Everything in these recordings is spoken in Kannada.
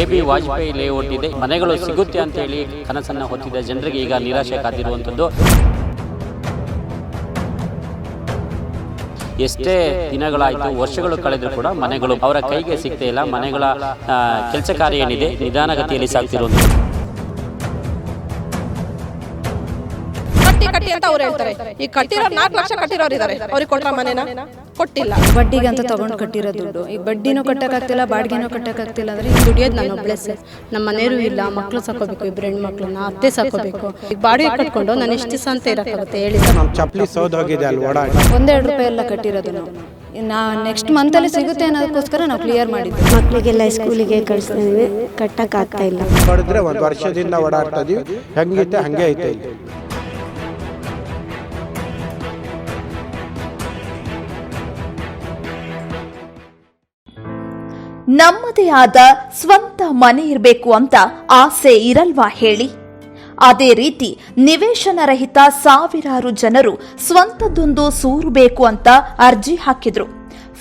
ಎ ಬಿ ವಾಜಪೇಯಿ ಲೇಔಟ್ ಇದೆ. ಮನೆಗಳು ಸಿಗುತ್ತೆ ಅಂತ ಹೇಳಿ ಕನಸನ್ನು ಹೊತ್ತಿದ್ದ ಜನರಿಗೆ ಈಗ ನಿರಾಶೆ ಕಾದಿರುವಂಥದ್ದು. ಎಷ್ಟೇ ದಿನಗಳಾಯಿತು, ವರ್ಷಗಳು ಕಳೆದರೂ ಕೂಡ ಮನೆಗಳು ಅವರ ಕೈಗೆ ಸಿಗ್ತಾ ಇಲ್ಲ. ಮನೆಗಳ ಕೆಲಸ ಕಾರ್ಯ ಏನಿದೆ, ನಿಧಾನಗತಿಯಲ್ಲಿ ಸಾಗ್ತಿರುವಂಥದ್ದು. ಕಟ್ಟಿ ಅಂತ ಅವ್ರು ಹೇಳ್ತಾರೆ. ಈ ಕಟ್ಟಿರೋ ನಾಲ್ಕು ಲಕ್ಷ ಕಟ್ಟಿರೋರು ಇದಾರೆ. ಅವ್ರಿಗೆ ಕೊಟ್ರ ಮನೇನ? ಕೊಟ್ಟಿಲ್ಲ. ಬಡ್ಡಿಗೆ ಅಂತ ತಗೊಂಡು ಕಟ್ಟಿರೋ ದುಡ್ಡು. ಈಗ ಬಡ್ಡಿನೂ ಕಟ್ಟಕ್ಕಾಗ್ತಿಲ್ಲ ಬಾಡಿಗೆನೂ ಕಟ್ಟಕ್ಕಾಗ್ತಿಲ್ಲ ಅಂದ್ರೆ ದುಡಿಯೋದು ನಾನು ಒಬ್ಳೆ ಸರ್ ನಮ್ಮ ಮನೆಯವರು ಇಲ್ಲ ಮಕ್ಕಳು ಸಾಕೋಬೇಕು ಇಬ್ರೆಂಡ್ ಹೆಣ್ಮಕ್ಳನ್ನ ಅತ್ತೆ ಸಾಕೋಬೇಕು. ಈಗ ಬಾಡಿಗೆ ಕಟ್ಕೊಂಡು ನಾನು ಇಷ್ಟು ದಿವಸ ಅಂತ ಇರೋಕ್ಕಾಗುತ್ತೆ ಹೇಳಿ ಸರ್. ನಮ್ಮ ಚಪ್ಪಲಿ ಸೋದ್ ಹೋಗಿದೆ ಅಲ್ಲಿ ಓಡಾಡಿ ಒಂದೆರಡು ರೂಪಾಯಿ ಎಲ್ಲ ಕಟ್ಟಿರೋದು ನಾವು. ನಾ ನೆಕ್ಸ್ಟ್ ಮಂತಲ್ಲಿ ಸಿಗುತ್ತೆ ಅನ್ನೋದಕ್ಕೋಸ್ಕರ ನಾವು ಕ್ಲಿಯರ್ ಮಾಡಿದ್ವಿ ಮಕ್ಕಳಿಗೆಲ್ಲ ಸ್ಕೂಲಿಗೆ ಕಳಿಸ್ತಿದ್ವಿ. ಕಟ್ಟಕ್ಕಾಗ್ತಾ ಇಲ್ಲ. ಒಂದು ವರ್ಷದಿಂದ ಓಡಾಡ್ತಾ ಇದೀವಿ. ಹೆಂಗೈತೆ ಹಂಗೆ ಐತೆ ನಮ್ಮದೇ ಆದ ಸ್ವಂತ ಮನೆ ಇರಬೇಕು ಅಂತ ಆಸೆ ಇರಲ್ವಾ ಹೇಳಿ? ಅದೇ ರೀತಿ ನಿವೇಶನ ರಹಿತ ಸಾವಿರಾರು ಜನರು ಸ್ವಂತದೊಂದು ಸೂರು ಬೇಕು ಅಂತ ಅರ್ಜಿ ಹಾಕಿದ್ರು.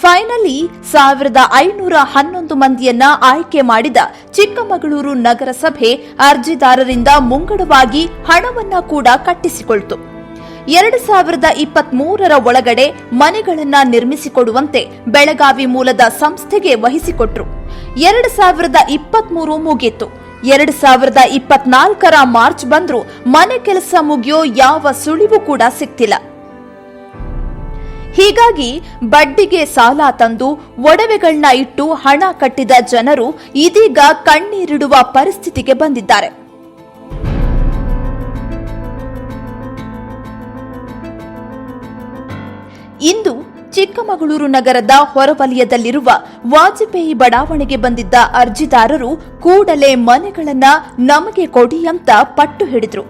ಫೈನಲಿ ಸಾವಿರದ ಐನೂರ ಹನ್ನೊಂದು ಮಂದಿಯನ್ನ ಆಯ್ಕೆ ಮಾಡಿದ ಚಿಕ್ಕಮಗಳೂರು ನಗರಸಭೆ ಅರ್ಜಿದಾರರಿಂದ ಮುಂಗಡವಾಗಿ ಹಣವನ್ನ ಕೂಡ ಕಟ್ಟಿಸಿಕೊಳ್ತು. ಎರಡು ಸಾವಿರದ ಇಪ್ಪತ್ತ್ ಮೂರರ ಒಳಗಡೆ ಮನೆಗಳನ್ನ ನಿರ್ಮಿಸಿಕೊಡುವಂತೆ ಬೆಳಗಾವಿ ಮೂಲದ ಸಂಸ್ಥೆಗೆ ವಹಿಸಿಕೊಟ್ರು. ಎರಡು ಸಾವಿರದ ಇಪ್ಪತ್ಮೂರು ಮುಗೀತು. ಎರಡು ಸಾವಿರದ ಇಪ್ಪತ್ನಾಲ್ಕರ ಮಾರ್ಚ್ ಬಂದರೂ ಮನೆ ಕೆಲಸ ಮುಗಿಯೋ ಯಾವ ಸುಳಿವು ಕೂಡ ಸಿಕ್ತಿಲ್ಲ. ಹೀಗಾಗಿ ಬಡ್ಡಿಗೆ ಸಾಲ ತಂದು ಒಡವೆಗಳನ್ನ ಇಟ್ಟು ಹಣ ಕಟ್ಟಿದ ಜನರು ಇದೀಗ ಕಣ್ಣೀರಿಡುವ ಪರಿಸ್ಥಿತಿಗೆ ಬಂದಿದ್ದಾರೆ. ಇಂದು ಚಿಕ್ಕಮಗಳೂರು ನಗರದ ಹೊರವಲಯದಲ್ಲಿರುವ ವಾಜಪೇಯಿ ಬಡಾವಣೆಗೆ ಬಂದಿದ್ದ ಅರ್ಜಿದಾರರು ಕೂಡಲೇ ಮನೆಗಳನ್ನ ನಮಗೆ ಕೊಡಿ ಅಂತ ಪಟ್ಟು ಹಿಡಿದ್ರು.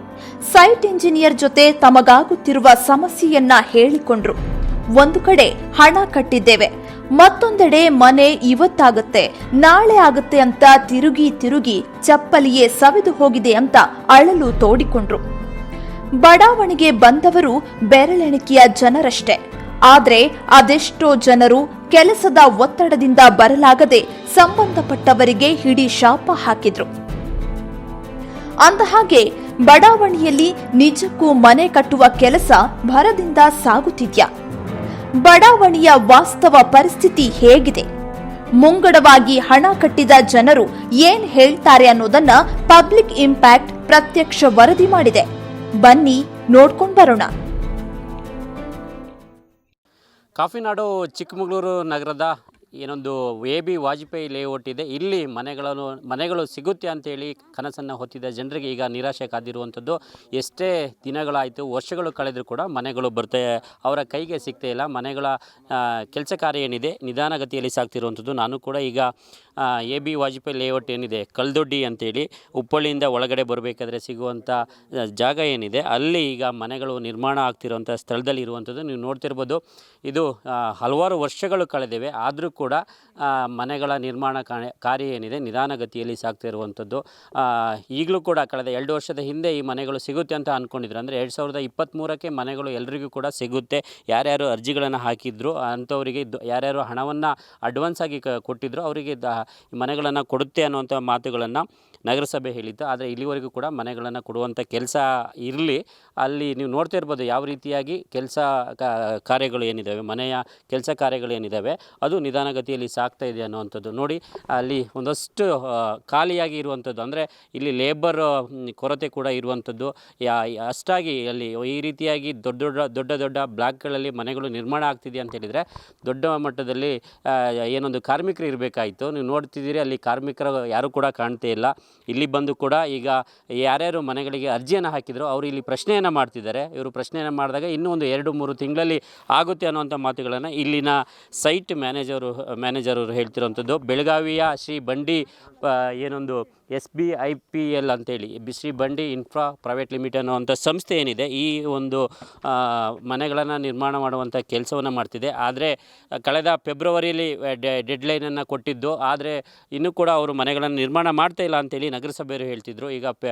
ಸೈಟ್ ಇಂಜಿನಿಯರ್ ಜೊತೆ ತಮಗಾಗುತ್ತಿರುವ ಸಮಸ್ಯೆಯನ್ನ ಹೇಳಿಕೊಂಡ್ರು. ಒಂದು ಕಡೆ ಹಣ ಕಟ್ಟಿದ್ದೇವೆ, ಮತ್ತೊಂದೆಡೆ ಮನೆ ಇವತ್ತಾಗುತ್ತೆ, ನಾಳೆ ಆಗುತ್ತೆ ಅಂತ ತಿರುಗಿ ತಿರುಗಿ ಚಪ್ಪಲಿಯೇ ಸವೆದು ಹೋಗಿದೆ ಅಂತ ಅಳಲು ತೋಡಿಕೊಂಡ್ರು. ಬಡಾವಣೆಗೆ ಬಂದವರು ಬೆರಳೆಣಿಕೆಯ ಜನರಷ್ಟೇ. ಆದ್ರೆ ಅದೆಷ್ಟೋ ಜನರು ಕೆಲಸದ ಒತ್ತಡದಿಂದ ಬರಲಾಗದೆ ಸಂಬಂಧಪಟ್ಟವರಿಗೆ ಹಿಡಿ ಶಾಪ ಹಾಕಿದ್ರು. ಅಂದಹಾಗೆ, ಬಡಾವಣೆಯಲ್ಲಿ ನಿಜಕ್ಕೂ ಮನೆ ಕಟ್ಟುವ ಕೆಲಸ ಭರದಿಂದ ಸಾಗುತ್ತಿದ್ಯಾ? ಬಡಾವಣೆಯ ವಾಸ್ತವ ಪರಿಸ್ಥಿತಿ ಹೇಗಿದೆ? ಮುಂಗಡವಾಗಿ ಹಣ ಕಟ್ಟಿದ ಜನರು ಏನ್ ಹೇಳ್ತಾರೆ ಅನ್ನೋದನ್ನ ಪಬ್ಲಿಕ್ ಇಂಪ್ಯಾಕ್ಟ್ ಪ್ರತ್ಯಕ್ಷ ವರದಿ ಮಾಡಿದೆ. ಬನ್ನಿ ನೋಡ್ಕೊಂಡ್ ಬರೋಣ. ಕಾಫಿನಾಡು ಚಿಕ್ಕಮಗಳೂರು ನಗರದ ಏನೊಂದು ಎ ಬಿ ವಾಜಪೇಯಿ ಲೇಔಟ್ ಇದೆ. ಇಲ್ಲಿ ಮನೆಗಳನ್ನು, ಮನೆಗಳು ಸಿಗುತ್ತೆ ಅಂತೇಳಿ ಕನಸನ್ನು ಹೊತ್ತಿದ್ದ ಜನರಿಗೆ ಈಗ ನಿರಾಶೆ ಕಾದಿರುವಂಥದ್ದು. ಎಷ್ಟೇ ದಿನಗಳಾಯಿತು, ವರ್ಷಗಳು ಕಳೆದರೂ ಕೂಡ ಮನೆಗಳು ಬರ್ತಾ, ಅವರ ಕೈಗೆ ಸಿಗ್ತಾ ಇಲ್ಲ. ಮನೆಗಳ ಕೆಲಸ ಕಾರ್ಯ ಏನಿದೆ, ನಿಧಾನಗತಿಯಲ್ಲಿ ಸಾಗ್ತಿರುವಂಥದ್ದು. ನಾನು ಕೂಡ ಈಗ ಎ ಬಿ ವಾಜಪೇಯಿ ಲೇಔಟ್ ಏನಿದೆ ಕಲ್ದೊಡ್ಡಿ ಅಂತೇಳಿ ಉಪ್ಪಳ್ಳಿಯಿಂದ ಒಳಗಡೆ ಬರಬೇಕಾದ್ರೆ ಸಿಗುವಂಥ ಜಾಗ ಏನಿದೆ, ಅಲ್ಲಿ ಈಗ ಮನೆಗಳು ನಿರ್ಮಾಣ ಆಗ್ತಿರುವಂಥ ಸ್ಥಳದಲ್ಲಿ ಇರುವಂಥದ್ದು ನೀವು ನೋಡ್ತಿರ್ಬೋದು. ಇದು ಹಲವಾರು ವರ್ಷಗಳು ಕಳೆದಿವೆ. ಆದರೂ ಕೂಡ ಮನೆಗಳ ನಿರ್ಮಾಣ ಕಾರ್ಯ- ಏನಿದೆ ನಿಧಾನಗತಿಯಲ್ಲಿ ಸಾಗ್ತಾ ಇರುವಂಥದ್ದು. ಆ, ಈಗಲೂ ಕೂಡ ಕಳೆದ ಎರಡು ವರ್ಷದ ಹಿಂದೆ ಈ ಮನೆಗಳು ಸಿಗುತ್ತೆ ಅಂತ ಅಂದ್ಕೊಂಡಿದ್ರು ಅಂದರೆ ಎರಡು ಸಾವಿರದ ಇಪ್ಪತ್ತ್ಮೂರಕ್ಕೆ ಮನೆಗಳು ಎಲ್ಲರಿಗೂ ಕೂಡ ಸಿಗುತ್ತೆ. ಯಾರ್ಯಾರು ಅರ್ಜಿಗಳನ್ನು ಹಾಕಿದ್ರು ಅಂಥವರಿಗೆ ಯಾರ್ಯಾರು ಹಣವನ್ನು ಅಡ್ವಾನ್ಸ್ ಆಗಿ ಕೊಟ್ಟಿದ್ರು ಅವರಿಗೆ ದ ಮನೆಗಳನ್ನು ಕೊಡುತ್ತೆ ಅನ್ನುವಂಥ ಮಾತುಗಳನ್ನು ನಗರಸಭೆ ಹೇಳಿತ್ತು. ಆದರೆ ಇಲ್ಲಿವರೆಗೂ ಕೂಡ ಮನೆಗಳನ್ನು ಕೊಡುವಂಥ ಕೆಲಸ ಇರಲಿ. ಅಲ್ಲಿ ನೀವು ನೋಡ್ತಾ ಇರ್ಬೋದು ಯಾವ ರೀತಿಯಾಗಿ ಕೆಲಸ ಕಾರ್ಯಗಳು ಏನಿದ್ದಾವೆ ಮನೆಯ ಕೆಲಸ ಕಾರ್ಯಗಳು ಏನಿದ್ದಾವೆ ಅದು ನಿಧಾನಗತಿಯಲ್ಲಿ ಸಾಗ್ತಾ ಇದೆ ಅನ್ನುವಂಥದ್ದು. ನೋಡಿ, ಅಲ್ಲಿ ಒಂದಷ್ಟು ಖಾಲಿಯಾಗಿ ಇರುವಂಥದ್ದು ಅಂದರೆ ಇಲ್ಲಿ ಲೇಬರ್ ಕೊರತೆ ಕೂಡ ಇರುವಂಥದ್ದು. ಯಾ ಅಷ್ಟಾಗಿ ಅಲ್ಲಿ ಈ ರೀತಿಯಾಗಿ ದೊಡ್ಡ ದೊಡ್ಡ ದೊಡ್ಡ ದೊಡ್ಡ ಬ್ಲಾಕ್ಗಳಲ್ಲಿ ಮನೆಗಳು ನಿರ್ಮಾಣ ಆಗ್ತಿದೆ ಅಂತ ಹೇಳಿದರೆ ದೊಡ್ಡ ಮಟ್ಟದಲ್ಲಿ ಏನೊಂದು ಕಾರ್ಮಿಕರು ಇರಬೇಕಾಯಿತು. ನೀವು ನೋಡ್ತಿದ್ದೀರಿ, ಅಲ್ಲಿ ಕಾರ್ಮಿಕರು ಯಾರೂ ಕೂಡ ಕಾಣ್ತೇ ಇಲ್ಲ. ಇಲ್ಲಿ ಬಂದು ಕೂಡ ಈಗ ಯಾರ್ಯಾರು ಮನೆಗಳಿಗೆ ಅರ್ಜಿಯನ್ನು ಹಾಕಿದ್ರು, ಅವರು ಇಲ್ಲಿ ಪ್ರಶ್ನೆಯನ್ನು ಮಾಡ್ತಿದ್ದಾರೆ. ಇವರು ಪ್ರಶ್ನೆಯನ್ನು ಮಾಡಿದಾಗ ಇನ್ನೂ ಒಂದು ಎರಡು, ಮೂರು ತಿಂಗಳಲ್ಲಿ ಆಗುತ್ತೆ ಅನ್ನುವಂಥ ಮಾತುಗಳನ್ನು ಇಲ್ಲಿನ ಸೈಟ್ ಮ್ಯಾನೇಜರು ಮ್ಯಾನೇಜರ್ ಅವರು ಹೇಳ್ತಿರೋಂಥದ್ದು. ಬೆಳಗಾವಿಯ ಶ್ರೀ ಬಂಡಿ ಏನೊಂದು S B I P L ಅಂತೇಳಿ, ಶ್ರೀ ಬಂಡಿ ಇನ್ಫ್ರಾ ಪ್ರೈವೇಟ್ ಲಿಮಿಟೆಡ್ ಅನ್ನುವಂಥ ಸಂಸ್ಥೆ ಏನಿದೆ, ಈ ಒಂದು ಮನೆಗಳನ್ನು ನಿರ್ಮಾಣ ಮಾಡುವಂಥ ಕೆಲಸವನ್ನು ಮಾಡ್ತಿದೆ. ಆದರೆ, ಕಳೆದ ಫೆಬ್ರವರಿಯಲ್ಲಿ ಡೆಡ್ಲೈನನ್ನು ಕೊಟ್ಟಿದ್ದು. ಆದರೆ, ಇನ್ನೂ ಕೂಡ ಅವರು ಮನೆಗಳನ್ನು ನಿರ್ಮಾಣ ಮಾಡ್ತಾ ಇಲ್ಲ ಅಂತೇಳಿ ನಗರಸಭೆಯವರು ಹೇಳ್ತಿದ್ರು. ಈಗ ಪೆ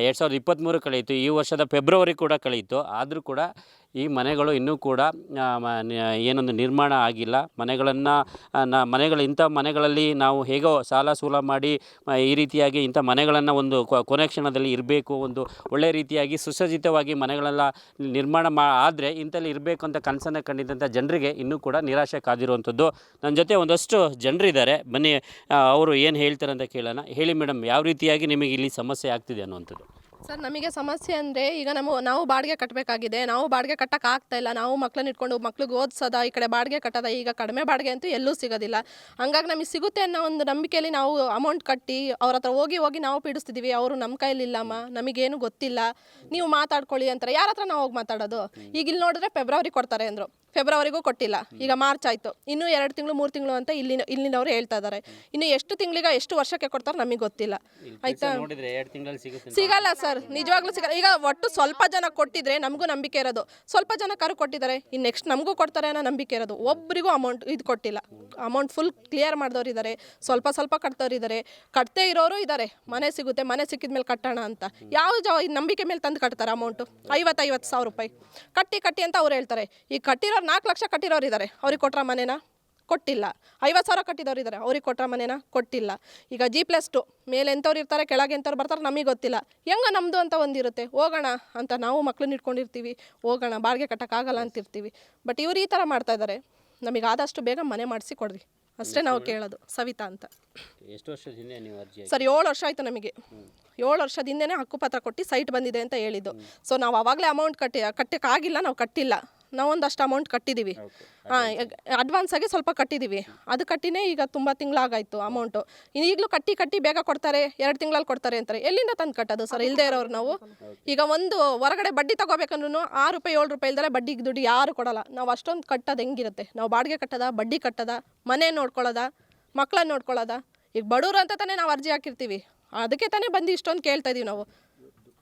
ಎರಡು ಸಾವಿರದ ಇಪ್ಪತ್ತ್ಮೂರು ಕಳೆಯಿತು. ಈ ವರ್ಷದ ಫೆಬ್ರವರಿ ಕೂಡ ಕಳೆಯಿತು. ಆದರೂ ಕೂಡ ಈ ಮನೆಗಳು ಇನ್ನೂ ಕೂಡ ಏನೊಂದು ನಿರ್ಮಾಣ ಆಗಿಲ್ಲ. ಮನೆಗಳನ್ನು ನ, ಮನೆಗಳು, ಇಂಥ ಮನೆಗಳಲ್ಲಿ ನಾವು ಹೇಗೋ ಸಾಲ ಸೂಲ ಮಾಡಿ ಈ ರೀತಿಯಾಗಿ ಇಂಥ ಮನೆಗಳನ್ನು ಒಂದು ಕೊನೆ ಕ್ಷಣದಲ್ಲಿ ಇರಬೇಕು, ಒಂದು ಒಳ್ಳೆಯ ರೀತಿಯಾಗಿ ಸುಸಜ್ಜಿತವಾಗಿ ಮನೆಗಳೆಲ್ಲ ನಿರ್ಮಾಣ ಮಾ, ಆದರೆ ಇಂಥಲ್ಲಿ ಇರಬೇಕು ಅಂತ ಕನಸನ್ನು ಕಂಡಿದ್ದಂಥ ಜನರಿಗೆ ಇನ್ನೂ ಕೂಡ ನಿರಾಶೆ ಕಾದಿರುವಂಥದ್ದು. ನನ್ನ ಜೊತೆ ಒಂದಷ್ಟು ಜನರಿದ್ದಾರೆ. ಬನ್ನಿ ಅವರು ಏನು ಹೇಳ್ತಾರೆ ಅಂತ ಕೇಳೋಣ. ಹೇಳಿ ಮೇಡಮ್, ಯಾವ ರೀತಿಯಾಗಿ ನಿಮಗೆ ಇಲ್ಲಿ ಸಮಸ್ಯೆ ಆಗ್ತಿದೆ ಅನ್ನುವಂಥದ್ದು. ಸರ್ ನಮಗೆ ಸಮಸ್ಯೆ ಅಂದರೆ ಈಗ ನಮ್ಮ ನಾವು ಬಾಡಿಗೆ ಕಟ್ಟಬೇಕಾಗಿದೆ ನಾವು ಬಾಡಿಗೆ ಕಟ್ಟಕ್ಕೆ ಆಗ್ತಾ ಇಲ್ಲ. ನಾವು ಮಕ್ಳನ್ನ ಇಟ್ಕೊಂಡು ಮಕ್ಳಿಗೆ ಓದಿಸೋದ ಈ ಕಡೆ ಬಾಡಿಗೆ ಕಟ್ಟೋದ ಈಗ ಕಡಿಮೆ ಬಾಡಿಗೆ ಅಂತೂ ಎಲ್ಲೂ ಸಿಗೋದಿಲ್ಲ. ಹಂಗಾಗಿ ನಮಗೆ ಸಿಗುತ್ತೆ ಅನ್ನೋ ಒಂದು ನಂಬಿಕೆಯಲ್ಲಿ ನಾವು ಅಮೌಂಟ್ ಕಟ್ಟಿ ಅವ್ರ ಹತ್ರ ಹೋಗಿ ಹೋಗಿ ನಾವು ಪೀಡಿಸ್ತಿದ್ದೀವಿ ಅವರು ನಮ್ಮ ಕೈಯಲ್ಲಿ ಇಲ್ಲಮ್ಮ ನಮಗೇನು ಗೊತ್ತಿಲ್ಲ. ನೀವು ಮಾತಾಡ್ಕೊಳ್ಳಿ ಅಂತಾರೆ. ಯಾರ ಹತ್ರ ನಾವು ಹೋಗಿ ಮಾತಾಡೋದು? ಈಗ ಇಲ್ಲಿ ನೋಡಿದ್ರೆ ಫೆಬ್ರವರಿ ಕೊಡ್ತಾರೆ ಅಂದರು. ಫೆಬ್ರವರಿಗೂ ಕೊಟ್ಟಿಲ್ಲ. ಈಗ ಮಾರ್ಚ್ ಆಯಿತು. ಇನ್ನೂ ಎರಡು ತಿಂಗಳು ಮೂರು ತಿಂಗಳು ಅಂತ ಇಲ್ಲಿನ ಇಲ್ಲಿನವರು ಹೇಳ್ತಾ ಇದ್ದಾರೆ ಇನ್ನು ಎಷ್ಟು ತಿಂಗಳಿಗೆ ಎಷ್ಟು ವರ್ಷಕ್ಕೆ ಕೊಡ್ತಾರೆ ನಮಗೆ ಗೊತ್ತಿಲ್ಲ. ಆಯ್ತಾ? ಸಿಗಲ್ಲ ಸರ್. ನಿಜವಾಗ್ಲೂ ಸಿಗಲ್ಲ. ಈಗ ಒಟ್ಟು ಸ್ವಲ್ಪ ಜನ ಕೊಟ್ಟಿದ್ರೆ ನಮಗೂ ನಂಬಿಕೆ ಇರೋದು. ಸ್ವಲ್ಪ ಜನ ಕರು ಕೊಟ್ಟಿದ್ದಾರೆ, ಇನ್ನು ನೆಕ್ಸ್ಟ್ ನಮಗೂ ಕೊಡ್ತಾರೆ ಅನ್ನೋ ನಂಬಿಕೆ ಇರೋದು. ಒಬ್ಬರಿಗೂ ಅಮೌಂಟ್ ಇದು ಕೊಟ್ಟಿಲ್ಲ. ಅಮೌಂಟ್ ಫುಲ್ ಕ್ಲಿಯರ್ ಮಾಡಿದವ್ರು ಇದ್ದಾರೆ ಸ್ವಲ್ಪ ಸ್ವಲ್ಪ ಕಟ್ತವ್ರು ಇದ್ದಾರೆ ಕಟ್ತೇ ಇರೋರು ಇದ್ದಾರೆ ಮನೆ ಸಿಗುತ್ತೆ, ಮನೆ ಸಿಕ್ಕಿದ ಮೇಲೆ ಕಟ್ಟೋಣ ಅಂತ. ಯಾವ ಜ ನಂಬಿಕೆ ಮೇಲೆ ತಂದು ಕಟ್ತಾರೆ ಅಮೌಂಟು ಐವತ್ತು ಐವತ್ತು ಸಾವಿರ ರೂಪಾಯಿ. ಕಟ್ಟಿ ಕಟ್ಟಿ ಅಂತ ಅವ್ರು ಹೇಳ್ತಾರೆ. ಈಗ ಕಟ್ಟಿರೋರು ನಾಲ್ಕು ಲಕ್ಷ ಕಟ್ಟಿರೋರು ಇದ್ದಾರೆ ಅವ್ರಿಗೆ ಕೊಟ್ರ ಮನೇನ? ಕೊಟ್ಟಿಲ್ಲ. ಐವತ್ತು ಸಾವಿರ ಕಟ್ಟಿದವ್ರು ಇದ್ದಾರೆ ಅವ್ರಿಗೆ ಕೊಟ್ಟರೆ ಮನೇನ? ಕೊಟ್ಟಿಲ್ಲ. ಈಗ ಜಿ ಪ್ಲಸ್ ಟು ಮೇಲೆ ಎಂಥವ್ರು ಇರ್ತಾರೆ ಕೆಳಗೆ ಎಂಥವ್ರು ಬರ್ತಾರೆ ನಮಗೆ ಗೊತ್ತಿಲ್ಲ. ಹೆಂಗ ನಮ್ಮದು ಅಂತ ಒಂದಿರುತ್ತೆ. ಹೋಗೋಣ ಅಂತ ನಾವು ಮಕ್ಳನ್ನ ಇಟ್ಕೊಂಡಿರ್ತೀವಿ. ಹೋಗೋಣ ಬಾಡಿಗೆ ಕಟ್ಟೋಕ್ಕಾಗಲ್ಲ ಅಂತಿರ್ತೀವಿ. ಬಟ್ ಇವ್ರು ಈ ಥರ ಮಾಡ್ತಾ ಇದ್ದಾರೆ ನಮಗೆ ಆದಷ್ಟು ಬೇಗ ಮನೆ ಮಾಡಿಸಿ ಕೊಡ್ರಿ. ಅಷ್ಟೇ ನಾವು ಕೇಳೋದು. ಸವಿತಾ ಅಂತ. ಎಷ್ಟು ವರ್ಷದ ಹಿಂದೆ ನೀವು ಅರ್ಜಿ ಸರ್ ಏಳು ವರ್ಷ ಆಯಿತು ನಮಗೆ. ಏಳು ವರ್ಷದ ಹಿಂದೆನೇ ಹಕ್ಕುಪತ್ರ ಕೊಟ್ಟು ಸೈಟ್ ಬಂದಿದೆ ಅಂತ ಹೇಳಿದ್ದು. ಸೊ ನಾವು ಆವಾಗಲೇ ಅಮೌಂಟ್ ಕಟ್ಟಿ ಕಟ್ಟಕ್ಕಾಗಿಲ್ಲ ನಾವು ಕಟ್ಟಿಲ್ಲ. ನಾವು ಒಂದಷ್ಟು ಅಮೌಂಟ್ ಕಟ್ಟಿದ್ದೀವಿ ಹಾಂ ಅಡ್ವಾನ್ಸ್ ಆಗಿ ಸ್ವಲ್ಪ ಕಟ್ಟಿದ್ದೀವಿ ಅದು ಕಟ್ಟಿನೇ ಈಗ ತುಂಬ ತಿಂಗಳಾಗಾಯ್ತು ಅಮೌಂಟು ಈಗಲೂ ಕಟ್ಟಿ ಕಟ್ಟಿ ಬೇಗ ಕೊಡ್ತಾರೆ ಎರಡು ತಿಂಗಳಲ್ಲಿ ಕೊಡ್ತಾರೆ ಅಂತಾರೆ. ಎಲ್ಲಿಂದ ತಂದು ಕಟ್ಟೋದು ಸರ್? ಇಲ್ಲದೆ ಇರೋರು ನಾವು? ಈಗ ಒಂದು ಹೊರಗಡೆ ಬಡ್ಡಿ ತಗೋಬೇಕಂದ್ರೂ ಆರು ರೂಪಾಯಿ ಏಳು ರೂಪಾಯಿ ಇಲ್ದರೆ ಬಡ್ಡಿಗೆ ದುಡ್ಡು ಯಾರು ಕೊಡಲ್ಲ. ನಾವು ಅಷ್ಟೊಂದು ಕಟ್ಟೋದು ಹೆಂಗಿರುತ್ತೆ? ನಾವು ಬಾಡಿಗೆ ಕಟ್ಟದ ಬಡ್ಡಿ ಕಟ್ಟದ ಮನೆ ನೋಡ್ಕೊಳ್ಳೋದ ಮಕ್ಕಳನ್ನ ನೋಡ್ಕೊಳ್ಳೋದ? ಈಗ ಬಡವ್ರು ಅಂತ ತಾನೇ ನಾವು ಅರ್ಜಿ ಹಾಕಿರ್ತೀವಿ. ಅದಕ್ಕೆ ತಾನೇ ಬಂದು ಇಷ್ಟೊಂದು ಕೇಳ್ತಾ ಇದೀವಿ ನಾವು.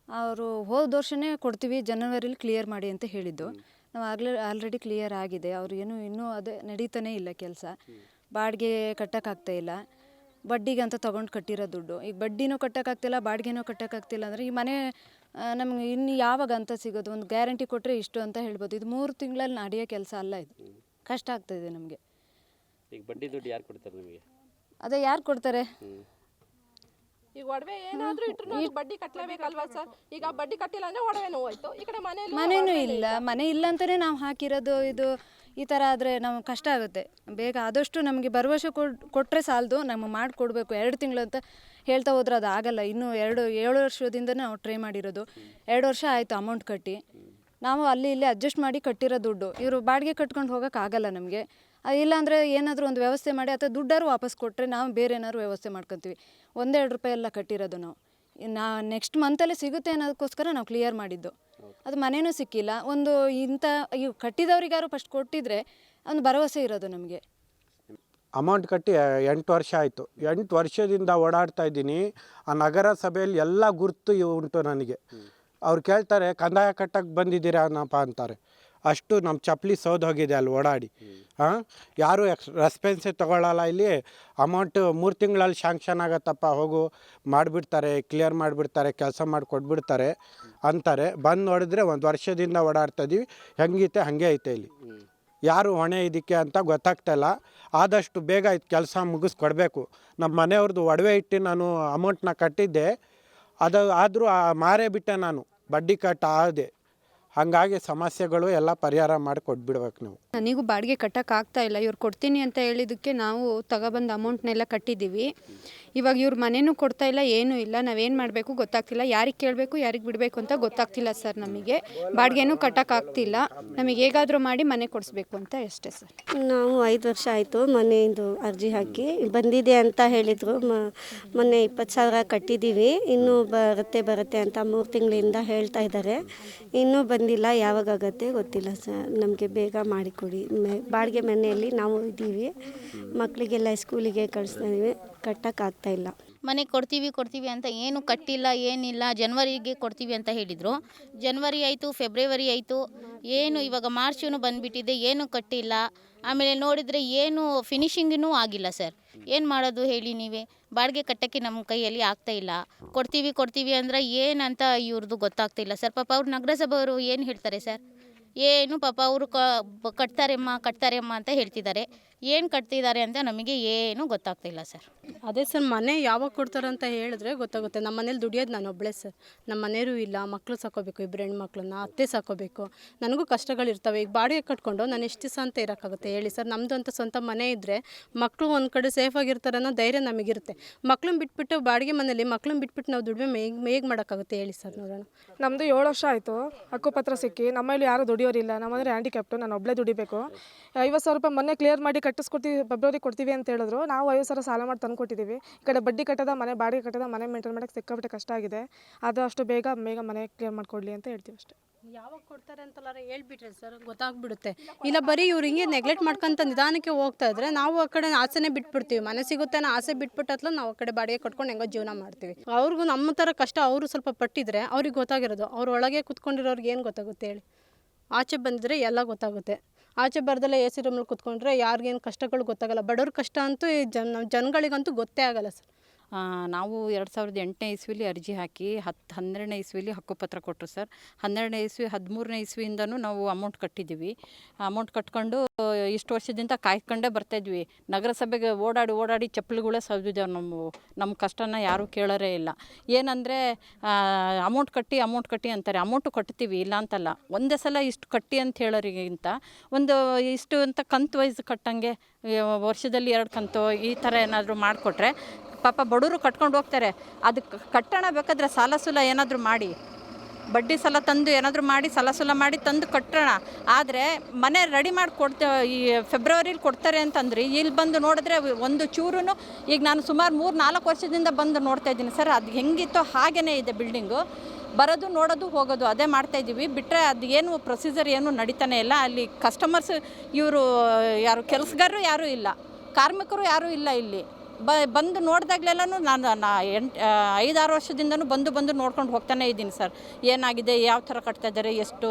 ಅವರು ಹೋದ ವರ್ಷನೇ ಕೊಡ್ತೀವಿ ಜನವರಿಲಿ ಕ್ಲಿಯರ್ ಮಾಡಿ ಅಂತ ಹೇಳಿದ್ದು. ನಾವು ಆಗಲೇ ಆಲ್ರೆಡಿ ಕ್ಲಿಯರ್ ಆಗಿದೆ. ಅವ್ರು ಏನು ಇನ್ನೂ ಅದೇ ನಡೀತಾನೇ ಇಲ್ಲ ಕೆಲಸ. ಬಾಡಿಗೆ ಕಟ್ಟೋಕ್ಕಾಗ್ತಾ ಇಲ್ಲ. ಬಡ್ಡಿಗೆ ಅಂತ ತೊಗೊಂಡು ಕಟ್ಟಿರೋ ದುಡ್ಡು. ಈಗ ಬಡ್ಡಿನೂ ಕಟ್ಟೋಕ್ಕಾಗ್ತಿಲ್ಲ ಬಾಡಿಗೆನೂ ಕಟ್ಟೋಕ್ಕಾಗ್ತಿಲ್ಲ ಅಂದರೆ ಈ ಮನೆ ನಮ್ಗೆ ಇನ್ನು ಯಾವಾಗ ಅಂತ ಸಿಗೋದು? ಒಂದು ಗ್ಯಾರಂಟಿ ಕೊಟ್ಟರೆ ಇಷ್ಟು ಅಂತ ಹೇಳ್ಬೋದು. ಇದು ಮೂರು ತಿಂಗಳಲ್ಲಿ ನಡೆಯೋ ಕೆಲಸ ಅಲ್ಲ ಇದು. ಕಷ್ಟ ಆಗ್ತಾಯಿದೆ ನಮಗೆ. ಈಗ ಬಡ್ಡಿ ದುಡ್ಡು ಯಾರು ಕೊಡ್ತಾರೆ ನಿಮಗೆ? ಅದೇ ಯಾರು ಕೊಡ್ತಾರೆ? ಈಗ ಒಡವೆ ಏನಾದ್ರೂ ಇಟ್ರು ಬಡ್ಡಿ ಕಟ್ಟಲೇಬೇಕಲ್ವಾ ಸರ್? ಈಗ ಬಡ್ಡಿ ಕಟ್ಟಿಲ್ಲ ಅಂದ್ರೆ ಒಡವೆ ಹೋಯ್ತು ಈ ಕಡೆ ಮನೇನೂ ಇಲ್ಲ. ಮನೆ ಇಲ್ಲ ಅಂತಲೇ ನಾವು ಹಾಕಿರೋದು ಇದು ಈ ಥರ ಆದರೆ ನಮ್ಗೆ ಕಷ್ಟ ಆಗುತ್ತೆ. ಬೇಗ ಆದಷ್ಟು ನಮಗೆ ಭರವಸೆ ಕೊಡ್ ಕೊಟ್ಟರೆ ಸಾಲದು. ನಮಗೆ ಮಾಡಿಕೊಡ್ಬೇಕು ಎರಡು ತಿಂಗಳು ಅಂತ ಹೇಳ್ತಾ ಹೋದ್ರೆ ಅದು ಆಗಲ್ಲ. ಇನ್ನೂ ಎರಡು ಏಳು ವರ್ಷದಿಂದ ನಾವು ಟ್ರೈ ಮಾಡಿರೋದು. ಎರಡು ವರ್ಷ ಆಯಿತು ಅಮೌಂಟ್ ಕಟ್ಟಿ. ನಾವು ಅಲ್ಲಿ ಇಲ್ಲಿ ಅಡ್ಜಸ್ಟ್ ಮಾಡಿ ಕಟ್ಟಿರೋ ದುಡ್ಡು. ಇವರು ಬಾಡಿಗೆ ಕಟ್ಕೊಂಡು ಹೋಗೋಕ್ಕಾಗಲ್ಲ ಆಗಲ್ಲ ನಮಗೆ. ಇಲ್ಲಾಂದರೆ ಏನಾದರೂ ಒಂದು ವ್ಯವಸ್ಥೆ ಮಾಡಿ ಅಥವಾ ದುಡ್ಡಾದ್ರು ವಾಪಸ್ ಕೊಟ್ಟರೆ ನಾವು ಬೇರೆ ಏನಾದ್ರು ವ್ಯವಸ್ಥೆ ಮಾಡ್ಕೊತೀವಿ. ಒಂದೆರಡು ರೂಪಾಯಿ ಎಲ್ಲ ಕಟ್ಟಿರೋದು ನಾವು. ನಾ ನೆಕ್ಸ್ಟ್ ಮಂತಲ್ಲಿ ಸಿಗುತ್ತೆ ಅನ್ನೋದಕ್ಕೋಸ್ಕರ ನಾವು ಕ್ಲಿಯರ್ ಮಾಡಿದ್ದು. ಅದು ಮನೇನೂ ಸಿಕ್ಕಿಲ್ಲ. ಒಂದು ಇಂಥ ಇವು ಕಟ್ಟಿದವರಿಗಾರು ಫಸ್ಟ್ ಕೊಟ್ಟಿದ್ರೆ ಒಂದು ಭರವಸೆ ಇರೋದು ನಮಗೆ. ಅಮೌಂಟ್ ಕಟ್ಟಿ ಎಂಟು ವರ್ಷ ಆಯಿತು. ಎಂಟು ವರ್ಷದಿಂದ ಓಡಾಡ್ತಾ ಇದ್ದೀನಿ. ಆ ನಗರ ಸಭೆಯಲ್ಲಿ ಎಲ್ಲ ಗುರುತು ಇವ್ ಉಂಟು ನನಗೆ. ಅವ್ರು ಕೇಳ್ತಾರೆ ಕಂದಾಯ ಕಟ್ಟಕ್ಕೆ ಬಂದಿದ್ದೀರಾ ಅನ್ನಪ್ಪ ಅಂತಾರೆ. ಅಷ್ಟು ನಮ್ಮ ಚಪ್ಪಲಿ ಸೋದೋಗಿದೆ ಅಲ್ಲಿ ಓಡಾಡಿ. ಹಾಂ ಯಾರೂ ಎಕ್ಸ್ ರೆಸ್ಪೆನ್ಸೇ ತೊಗೊಳ್ಳಲ್ಲ ಇಲ್ಲಿ. ಅಮೌಂಟ್ ಮೂರು ತಿಂಗಳಲ್ಲಿ ಶಾಂಕ್ಷನ್ ಆಗತ್ತಪ್ಪ ಹೋಗು. ಮಾಡಿಬಿಡ್ತಾರೆ ಕ್ಲಿಯರ್ ಮಾಡಿಬಿಡ್ತಾರೆ ಕೆಲಸ ಮಾಡಿ ಕೊಟ್ಬಿಡ್ತಾರೆ ಅಂತಾರೆ. ಬಂದು ನೋಡಿದ್ರೆ ಒಂದು ವರ್ಷದಿಂದ ಓಡಾಡ್ತಾ ಇದೀವಿ. ಹೆಂಗಿತ್ತೆ ಹಾಗೆ ಐತೆ ಇಲ್ಲಿ. ಯಾರು ಹೊಣೆ ಇದಕ್ಕೆ ಅಂತ ಗೊತ್ತಾಗ್ತಾಯಿಲ್ಲ ಆದಷ್ಟು ಬೇಗ ಇದು ಕೆಲಸ ಮುಗಿಸ್ಕೊಡ್ಬೇಕು. ನಮ್ಮ ಮನೆಯವ್ರದ್ದು ಒಡವೆ ಇಟ್ಟು ನಾನು ಅಮೌಂಟ್ನ ಕಟ್ಟಿದ್ದೆ. ಅದು ಆದರೂ ಮಾರೇ ಬಿಟ್ಟೆ ನಾನು. ಬಡ್ಡಿ ಕಟ್ ಆದೆ. ಹಾಗಾಗಿ ಸಮಸ್ಯೆಗಳು ಎಲ್ಲ ಪರಿಹಾರ ಮಾಡಿ ಕೊಟ್ಬಿಡ್ಬೇಕು ನೀವು. ನನಗೂ ಬಾಡಿಗೆ ಕಟ್ಟೋಕ್ಕಾಗ್ತಾ ಇಲ್ಲ. ಇವ್ರು ಕೊಡ್ತೀನಿ ಅಂತ ಹೇಳಿದ್ದಕ್ಕೆ ನಾವು ತಗೊಬಂದು ಅಮೌಂಟ್ನೆಲ್ಲ ಕಟ್ಟಿದ್ದೀವಿ. ಇವಾಗ ಇವ್ರ ಮನೇನೂ ಕೊಡ್ತಾ ಇಲ್ಲ ಏನೂ ಇಲ್ಲ. ನಾವೇನು ಮಾಡಬೇಕು ಗೊತ್ತಾಗ್ತಿಲ್ಲ. ಯಾರಿಗೆ ಕೇಳಬೇಕು ಯಾರಿಗೆ ಬಿಡಬೇಕು ಅಂತ ಗೊತ್ತಾಗ್ತಿಲ್ಲ ಸರ್ ನಮಗೆ. ಬಾಡಿಗೆನೂ ಕಟ್ಟೋಕ್ಕಾಗ್ತಿಲ್ಲ ನಮಗೆ ಹೇಗಾದರೂ ಮಾಡಿ ಮನೆ ಕೊಡಿಸ್ಬೇಕು ಅಂತ ಅಷ್ಟೇ ಸರ್. ನಾವು ಐದು ವರ್ಷ ಆಯಿತು ಮನೆಯಿಂದ ಅರ್ಜಿ ಹಾಕಿ. ಬಂದಿದೆ ಅಂತ ಹೇಳಿದರು. ಮೊನ್ನೆ ಇಪ್ಪತ್ತು ಸಾವಿರ ಕಟ್ಟಿದ್ದೀವಿ. ಇನ್ನೂ ಬರುತ್ತೆ ಬರುತ್ತೆ ಅಂತ ಮೂರು ತಿಂಗಳಿಂದ ಹೇಳ್ತಾ ಇದ್ದಾರೆ. ಇನ್ನೂ ಬಂದಿಲ್ಲ. ಯಾವಾಗ ಆಗತ್ತೆ ಗೊತ್ತಿಲ್ಲ ಸರ್ ನಮಗೆ ಬೇಗ ಮಾಡಿಕೊಡಿ. ಬಾಡಿಗೆ ಮನೆಯಲ್ಲಿ ನಾವು ಇದ್ದೀವಿ. ಮಕ್ಕಳಿಗೆಲ್ಲ ಸ್ಕೂಲಿಗೆ ಕಳಿಸ್ತಾ ಇದ್ದೀವಿ. ಕಟ್ಟೋಕ್ಕಾಗ್ತಾ ಇಲ್ಲ. ಮನೆ ಕೊಡ್ತೀವಿ ಕೊಡ್ತೀವಿ ಅಂತ ಏನು ಕಟ್ಟಿಲ್ಲ, ಏನಿಲ್ಲ. ಜನ್ವರಿಗೆ ಕೊಡ್ತೀವಿ ಅಂತ ಹೇಳಿದರು. ಜನ್ವರಿ ಆಯಿತು, ಫೆಬ್ರವರಿ ಆಯಿತು. ಏನು ಇವಾಗ ಮಾರ್ಚೂ ಬಂದುಬಿಟ್ಟಿದೆ, ಏನು ಕಟ್ಟಿಲ್ಲ. ಆಮೇಲೆ ನೋಡಿದರೆ ಏನು ಫಿನಿಶಿಂಗೂ ಆಗಿಲ್ಲ ಸರ್. ಏನು ಮಾಡೋದು ಹೇಳಿ ನೀವೇ? ಬಾಡಿಗೆ ಕಟ್ಟೋಕ್ಕೆ ನಮ್ಮ ಕೈಯಲ್ಲಿ ಆಗ್ತಾ ಇಲ್ಲ. ಕೊಡ್ತೀವಿ ಕೊಡ್ತೀವಿ ಅಂದ್ರೆ ಏನಂತ ಇವ್ರದ್ದು ಗೊತ್ತಾಗ್ತಿಲ್ಲ ಸರ್. ಪಾಪ ಅವ್ರು ನಗರಸಭೆಯವರು ಏನು ಹೇಳ್ತಾರೆ ಸರ್? ಏನು ಪಾಪ ಅವರು ಕ ಕಟ್ತಾರೆಮ್ಮ ಕಟ್ತಾರೆಮ್ಮ ಅಂತ ಹೇಳ್ತಿದ್ದಾರೆ. ಏನು ಕಟ್ತಿದ್ದಾರೆ ಅಂತ ನಮಗೆ ಏನು ಗೊತ್ತಾಗ್ತಿಲ್ಲ ಸರ್. ಅದೇ ಸರ್ ಮನೆ ಯಾವಾಗ ಕೊಡ್ತಾರೆ ಅಂತ ಹೇಳಿದ್ರೆ ಗೊತ್ತಾಗುತ್ತೆ. ನಮ್ಮ ಮನೇಲಿ ದುಡಿಯೋದು ನಾನು ಒಬ್ಬಳೇ ಸರ್. ನಮ್ಮ ಮನೆಯವರು ಇಲ್ಲ ಮಕ್ಕಳು ಸಾಕೋಬೇಕು ಇಬ್ಬರು ಹೆಣ್ಮಕ್ಳನ್ನ ಅತ್ತೆ ಸಾಕೋಬೇಕು. ನನಗೂ ಕಷ್ಟಗಳಿರ್ತವೆ ಈಗ ಬಾಡಿಗೆ ಕಟ್ಕೊಂಡು ನಾನು ಎಷ್ಟು ದಿವಸ ಅಂತ ಇರೋಕ್ಕಾಗುತ್ತೆ? ಹೇಳಿ ಸರ್. ನಮ್ಮದು ಅಂತ ಸ್ವಂತ ಮನೆ ಇದ್ದರೆ ಮಕ್ಕಳು ಒಂದು ಕಡೆ ಸೇಫಾಗಿರ್ತಾರೆ ಅನ್ನೋ ಧೈರ್ಯ ನಮಗಿರುತ್ತೆ. ಮಕ್ಳನ್ನ ಬಿಟ್ಬಿಟ್ಟು ಬಾಡಿಗೆ ಮನೇಲಿ ಮಕ್ಳನ್ನ ಬಿಟ್ಬಿಟ್ಟು ನಾವು ದುಡಿಮೆ ಮೇಗ್ ಮೇಗ್ ಮಾಡೋಕ್ಕಾಗುತ್ತೆ? ಹೇಳಿ ಸರ್ ನೋಡೋಣ. ನಮ್ಮದು ಏಳು ವರ್ಷ ಆಯಿತು. ಹಕ್ಕುಪತ್ರ ಸಿಕ್ಕಿ. ನಮ್ಮಲ್ಲಿ ಯಾರು ದುಡಿಯೋರಿಲ್ಲ. ನಮ್ಮಂದ್ರೆ ಹ್ಯಾಂಡಿಕ್ಯಾಪ್ಟು ನಾನು ಒಬ್ಬಳೇ ದುಡಿಬೇಕು. ಐವತ್ತು ಸಾವಿರ ರೂಪಾಯಿ ಮೊನ್ನೆ ಕ್ಲಿಯರ್ ಮಾಡಿ ಕಟ್ಟಿಸ್ಕೊಡ್ತೀವಿ ಫೆಬ್ರವರಿ ಕೊಡ್ತೀವಿ ಅಂತ ಹೇಳಿದ್ರು. ನಾವು ಐವತ್ತು ಸಾವಿರ ಸಾಲ ಮಾಡಿ ತಂದು ಕೊಟ್ಟಿದ್ದೀವಿ. ಈ ಕಡೆ ಬಡ್ಡಿ ಕಟ್ಟದ ಮನೆ, ಬಾಡಿಗೆ ಕಟ್ಟದ ಮನೆ ಮೇಂಟೈನ್ ಮಾಡೋಕ್ಕೆ ಸಿಕ್ಕಾಪಟ್ಟೆ ಕಷ್ಟ ಆಗಿದೆ. ಅದು ಅಷ್ಟು ಬೇಗ ಬೇಗ ಮನೆ ಕ್ಲಿಯರ್ ಮಾಡಿಕೊಡ್ಲಿ ಅಂತ ಹೇಳ್ತೀವಿ ಅಷ್ಟೇ. ಯಾವಾಗ ಕೊಡ್ತಾರೆ ಅಂತಲ್ಲಾರ ಹೇಳ್ಬಿಟ್ರೆ ಸರ್, ಗೊತ್ತಾಗ್ಬಿಡುತ್ತೆ. ಇಲ್ಲ, ಬರೀ ಇವ್ರು ಹಿಂಗೆ ನೆಗ್ಲೆಕ್ಟ್ ಮಾಡ್ಕೊಂತ ನಿಧಾನಕ್ಕೆ ಹೋಗ್ತಾ ಇದ್ರೆ ನಾವು ಆ ಕಡೆ ಆಸೆನೇ ಬಿಟ್ಬಿಡ್ತೀವಿ. ಮನೆ ಸಿಗುತ್ತೆ ಅನ್ನೋ ಆಸೆ ಬಿಟ್ಬಿಟ್ಟತ್ಲ ನಾವು ಆ ಕಡೆ ಬಾಡಿಗೆ ಕಟ್ಕೊಂಡು ಹೆಂಗೋ ಜೀವನ ಮಾಡ್ತೀವಿ. ಅವ್ರಿಗೂ ನಮ್ಮ ಥರ ಕಷ್ಟ ಅವರು ಸ್ವಲ್ಪ ಪಟ್ಟಿದ್ರೆ ಅವ್ರಿಗೆ ಗೊತ್ತಾಗಿರೋದು. ಅವ್ರ ಒಳಗೆ ಕುತ್ಕೊಂಡಿರೋರ್ಗೆ ಏನು ಗೊತ್ತಾಗುತ್ತೆ ಹೇಳಿ. ಆಚೆ ಬಂದಿದ್ರೆ ಎಲ್ಲ ಗೊತ್ತಾಗುತ್ತೆ. ಆಚೆ ಬರ್ದಲ್ಲೇ ಎ ಸಿ ರೂಮಲ್ಲಿ ಕುತ್ಕೊಂಡ್ರೆ ಯಾರಿಗೇನು ಕಷ್ಟಗಳು ಗೊತ್ತಾಗಲ್ಲ. ಬಡವ್ರ ಕಷ್ಟ ಅಂತೂ ಈ ಜನ ಜನಗಳಿಗಂತೂ ಗೊತ್ತೇ ಆಗಲ್ಲ ಸರ್. ನಾವು ಎರಡು ಸಾವಿರದ ಎಂಟನೇ ಇಸ್ವಿಲಿ ಅರ್ಜಿ ಹಾಕಿ ಹತ್ತು ಹನ್ನೆರಡನೇ ಇಸ್ವಿಲಿ ಹಕ್ಕುಪತ್ರ ಕೊಟ್ಟರು ಸರ್. ಹನ್ನೆರಡನೇ ಇಸ್ವಿ, ಹದಿಮೂರನೇ ಇಸ್ವಿಯಿಂದನೂ ನಾವು ಅಮೌಂಟ್ ಕಟ್ಟಿದ್ದೀವಿ. ಅಮೌಂಟ್ ಕಟ್ಕೊಂಡು ಇಷ್ಟು ವರ್ಷದಿಂದ ಕಾಯ್ಕೊಂಡೇ ಬರ್ತಾಯಿದ್ವಿ ನಗರಸಭೆಗೆ ಓಡಾಡಿ ಓಡಾಡಿ ಚಪ್ಪಲಿಗಳೇ ಸವಿದಿದ್ದೇವೆ ನಮ್ಮ ನಮ್ಮ ಕಷ್ಟನ ಯಾರೂ ಕೇಳೋರೇ ಇಲ್ಲ. ಏನಂದರೆ ಅಮೌಂಟ್ ಕಟ್ಟಿ ಅಮೌಂಟ್ ಕಟ್ಟಿ ಅಂತಾರೆ. ಅಮೌಂಟು ಕಟ್ತೀವಿ, ಇಲ್ಲ ಅಂತಲ್ಲ. ಒಂದೇ ಸಲ ಇಷ್ಟು ಕಟ್ಟಿ ಅಂತ ಹೇಳೋರಿಗಿಂತ ಒಂದು ಇಷ್ಟು ಅಂತ ಕಂತು ವೈಸ್ ಕಟ್ಟಂಗೆ ವರ್ಷದಲ್ಲಿ ಎರಡು ಕಂತು ಈ ಥರ ಏನಾದರೂ ಮಾಡಿಕೊಟ್ರೆ ಪಾಪ ಬಡವರು ಕಟ್ಕೊಂಡು ಹೋಗ್ತಾರೆ. ಅದು ಕಟ್ಟೋಣ ಬೇಕಾದ್ರೆ ಸಾಲ ಸುಲ ಏನಾದರೂ ಮಾಡಿ. ಬಡ್ಡಿ ಸಾಲ ತಂದು ಏನಾದರೂ ಮಾಡಿ, ಸಾಲ ಸುಲ ಮಾಡಿ ತಂದು ಕಟ್ಟೋಣ. ಆದರೆ ಮನೆ ರೆಡಿ ಮಾಡಿ ಕೊಡ್ತೇ, ಈ ಫೆಬ್ರವರಿಲಿ ಕೊಡ್ತಾರೆ ಅಂತಂದ್ರೆ ಇಲ್ಲಿ ಬಂದು ನೋಡಿದ್ರೆ ಒಂದು ಚೂರು ಈಗ ನಾನು ಸುಮಾರು ಮೂರು ನಾಲ್ಕು ವರ್ಷದಿಂದ ಬಂದು ನೋಡ್ತಾ ಇದ್ದೀನಿ. ಸರ್, ಅದು ಹೆಂಗಿತ್ತೋ ಹಾಗೇ ಇದೆ ಬಿಲ್ಡಿಂಗು ಬರೋದು, ನೋಡೋದು, ಹೋಗೋದು ಅದೇ ಮಾಡ್ತಾ ಇದ್ದೀವಿ. ಬಿಟ್ಟರೆ ಅದು ಏನು ಪ್ರೊಸೀಜರ್ ಏನು ನಡೀತಾನೆ ಇಲ್ಲ. ಅಲ್ಲಿ ಕಸ್ಟಮರ್ಸ್ ಇವರು ಯಾರು, ಕೆಲಸಗಾರರು ಯಾರೂ ಇಲ್ಲ. ಕಾರ್ಮಿಕರು ಯಾರೂ ಇಲ್ಲ ಇಲ್ಲಿ. ಬ ಬಂದು ನೋಡಿದಾಗಲೆಲ್ಲನೂ ನಾನು ನಾ ಎಂಟು ಐದಾರು ವರ್ಷದಿಂದನೂ ಬಂದು ಬಂದು ನೋಡ್ಕೊಂಡು ಹೋಗ್ತಾನೆ ಇದ್ದೀನಿ ಸರ್. ಏನಾಗಿದೆ, ಯಾವ ಥರ ಕಟ್ತಾ ಇದ್ದಾರೆ, ಎಷ್ಟು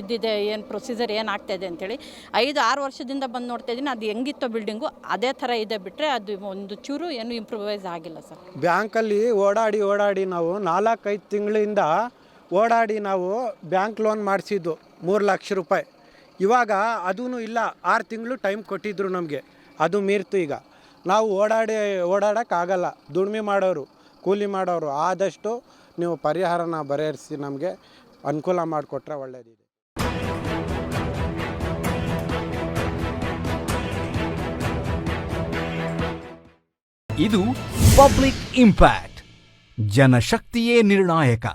ಇದ್ದಿದೆ ಏನು ಪ್ರೊಸೀಜರ್ ಏನಾಗ್ತಾ ಇದೆ ಅಂತೇಳಿ. ಐದು, ಆರು ವರ್ಷದಿಂದ ಬಂದು ನೋಡ್ತಾ ಇದ್ದೀನಿ. ಅದು ಹೆಂಗಿತ್ತು ಬಿಲ್ಡಿಂಗು ಅದೇ ಥರ ಇದೆ ಬಿಟ್ಟರೆ ಅದು ಒಂದು ಚೂರು ಏನು ಇಂಪ್ರೂವೈಸ್ ಆಗಿಲ್ಲ ಸರ್. ಬ್ಯಾಂಕಲ್ಲಿ ಓಡಾಡಿ ಓಡಾಡಿ ನಾವು ನಾಲ್ಕೈದು ತಿಂಗಳಿಂದ ಓಡಾಡಿ ನಾವು ಬ್ಯಾಂಕ್ ಲೋನ್ ಮಾಡಿಸಿದ್ದು ಮೂರು ಲಕ್ಷ ರೂಪಾಯಿ. ಇವಾಗ ಅದೂ ಇಲ್ಲ. ಆರು ತಿಂಗಳು ಟೈಮ್ ಕೊಟ್ಟಿದ್ರು ನಮಗೆ. ಅದು ಮೀರ್ತು ಈಗ. ನಾವು ಓಡಾಡಿ, ಓಡಾಡೋಕ್ಕಾಗಲ್ಲ. ದುಡಿಮೆ ಮಾಡೋರು, ಕೂಲಿ ಮಾಡೋರು ಆದಷ್ಟು ನೀವು ಪರಿಹಾರನ ಬರೆಹರಿಸಿ ನಮಗೆ ಅನುಕೂಲ ಮಾಡಿಕೊಟ್ರೆ ಒಳ್ಳೆಯದಿದೆ ಇದು ಪಬ್ಲಿಕ್ ಇಂಪ್ಯಾಕ್ಟ್, ಜನಶಕ್ತಿಯೇ ನಿರ್ಣಾಯಕ.